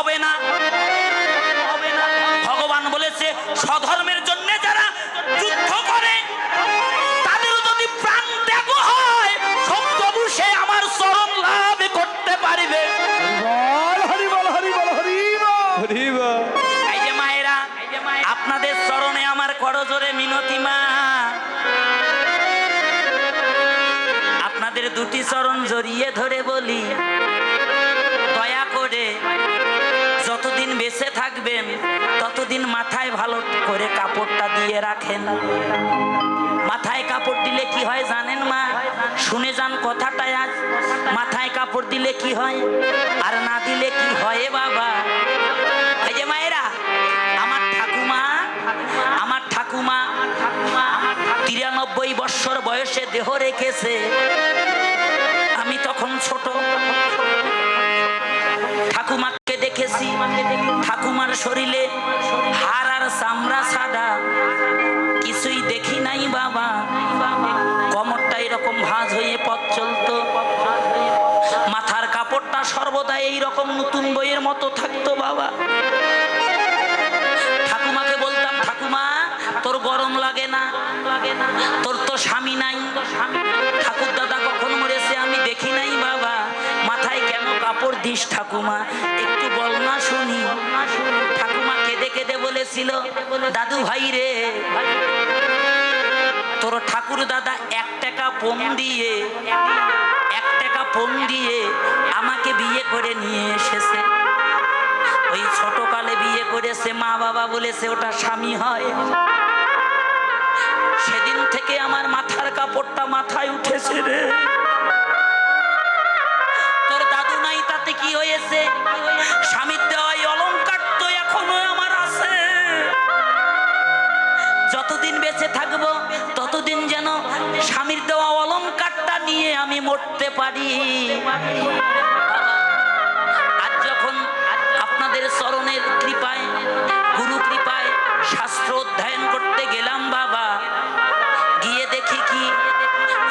হবে না। ভগবান বলেছে স্বধর্মের জন্য যারা যুদ্ধ করে তাদের যদি প্রাণ ত্যাগ হয় সব তবু সে আমার চরণ লাভ করতে পারবে। বল হরি বল হরি বল হরি বল। হরি বল। এই যে মায়েরা আপনাদের চরণে আমার করজোরে মিনতি মা। আপনাদের দুটি চরণ জড়িয়ে ধরে বলি। থাকবেন ততদিন মাথায় ভালো করে কাপড়টা দিয়ে রাখেন। মাথায় কাপড় দিলে কি হয় জানেন মা? শুনে যান কথাটাই আজ। মাথায় কাপড় দিলে কি হয়? আর না দিলে কি হয় বাবা? এই যে মায়েরা, আমার ঠাকুমা আমার ঠাকুমা, তিরানব্বই বৎসর বয়সে দেহ রেখেছে। সর্বদা এই রকম নতুন বইয়ের মতো থাকতো বাবা। ঠাকুমাকে বলতাম, ঠাকুমা, তোর গরম লাগে না। তোর তো স্বামী নাই। ঠাকুর দাদা কখন মরেছে আমি দেখি নাই বাবা। মাথায় কেন কাপড় দিস ঠাকুমা? একটু বল না শুনি। ঠাকুমা কেঁদে কেঁদে বলেছিল দাদু ভাই রে তোর ঠাকুর দাদা এক টাকা পণ দিয়ে এক টাকা পণ দিয়ে আমাকে বিয়ে করে নিয়ে এসেছে। ওই ছোটকালে বিয়ে করেছে মা বাবা বলেছে ওটা স্বামী হয়। সেদিন থেকে আমার মাথার কাপড়টা মাথায় উঠেছে রে। তোর দাদু নাই তাতে কি হয়েছে? স্বামীর দেওয়া এই যতদিন বেঁচে থাকব, ততদিন যেন স্বামীর দেওয়া অলঙ্কারটা নিয়ে আমি মরতে পারি। আর যখন আপনাদের চরণের কৃপায়, গুরু কৃপায় শাস্ত্র অধ্যয়ন করতে গেলাম বাবা, গিয়ে দেখি কি,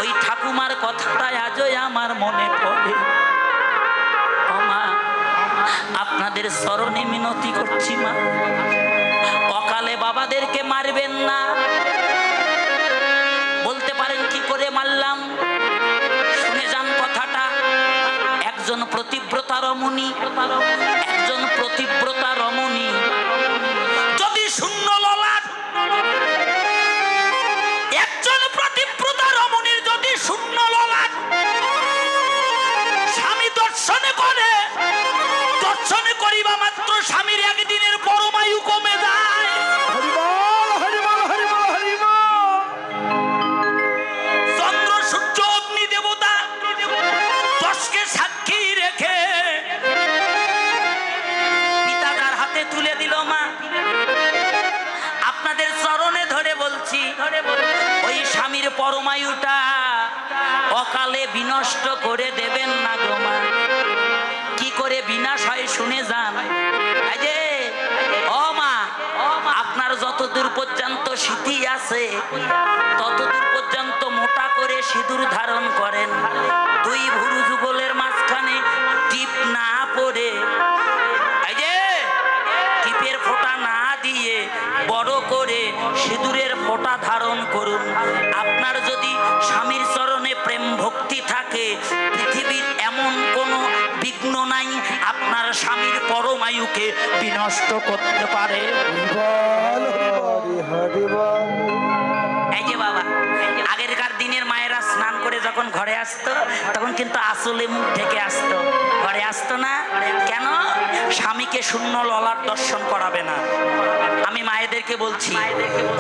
ওই ঠাকুমার কথাটাই আজও আমার মনে পড়ে। আপনাদের স্মরণে মিনতি করছি মা। বাবাদেরকে মারবেন না। বলতে পারেন কি করে মারলাম? শুনে যান কথাটা। একজন প্রতিব্রতা রমণী একজন প্রতিব্রতা রমণী তুলে দিল মা। আপনাদের চরণে ধরে বলছি, ওই স্বামীর পরমায়ুটা অকালে বিনষ্ট করে দেবেন না গো মা। কি করে বিনাশ হয় শুনে যান। মা, আপনার যতদূর পর্যন্ত স্মৃতি আছে, ততদূর পর্যন্ত মোটা করে সিঁদুর ধারণ করেন। দুই ভুরু যুগলের ফোঁটা ধারণ করুন। আপনার যদি স্বামীর চরণে প্রেম ভক্তি থাকে পৃথিবীর এমন কোনো বিঘ্ন নাই আপনার স্বামীর পরমায়ুকে বিনষ্ট করতে পারে। এই যে বাবা যখন ঘরে আসতো, তখন কিন্তু আসলে মুখ ঢেকে আসতো। ঘরে আসতো না? কেন? স্বামীকে শূন্য ললার দর্শন করাবে না। আমি মায়েদেরকে বলছি,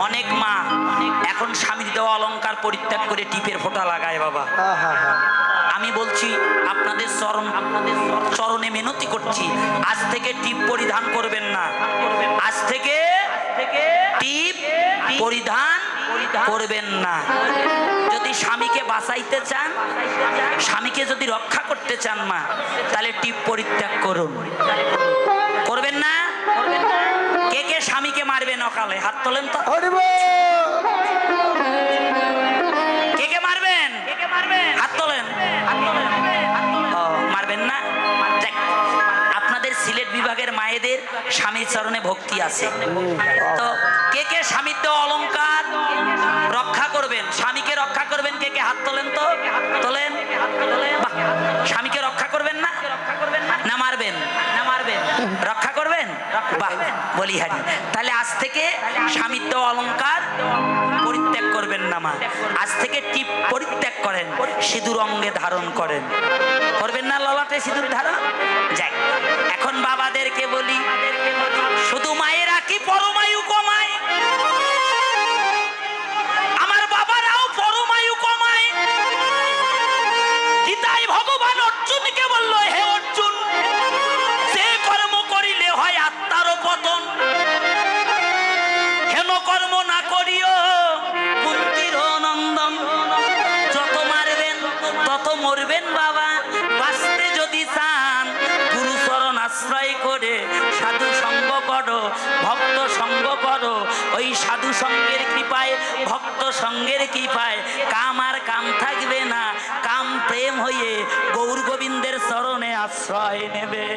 অনেক মা এখন স্বামীর দেওয়া অলংকার পরিত্যাগ করে টিপের ফোঁটা লাগায় বাবা। আমি বলছি, আপনাদের চরণ আপনাদের চরণে মিনতি করছি। আজ থেকে টিপ পরিধান করবেন না। আজ থেকে টিপ পরিধান করবেন না। স্বামীকে বাঁচাইতে চান? স্বামীকে যদি রক্ষা করতে চান মা তাহলে টিপ পরিত্যাগ করুন। করবেন না? কে কে স্বামীকে মারবেন অকালে হাত তোলেন তো। কে কে মারবেন? হাত তোলেন। মারবেন না? আপনাদের সিলেট বিভাগের মায়ের স্বামীর চরণে ভক্তি আছে। তো কে কে স্বামীর দেওয়া বাহ বলি হারি। তাহলে আজ থেকে স্বামিত্ব অলঙ্কার পরিত্যাগ করবেন না মা। আজ থেকে টিপ পরিত্যাগ করেন, সিঁদুর অঙ্গে ধারণ করেন। করবেন না ললাটে সিঁদুর ধারণ? যাই। এখন বাবাদেরকে বলি, শুধু মায়েরা কি পরমায়ু মরবেন বাবা। বাঁচতে যদি চান গুরু চরণ আশ্রয় করে সাধু সঙ্গ করো, ভক্ত সঙ্গ করো। ওই সাধু সঙ্গের কৃপায়, ভক্ত সঙ্গের কৃপায় কাম আর কাম থাকবে না। কাম প্রেম হয়ে গৌর গোবিন্দের চরণে আশ্রয় নেবে।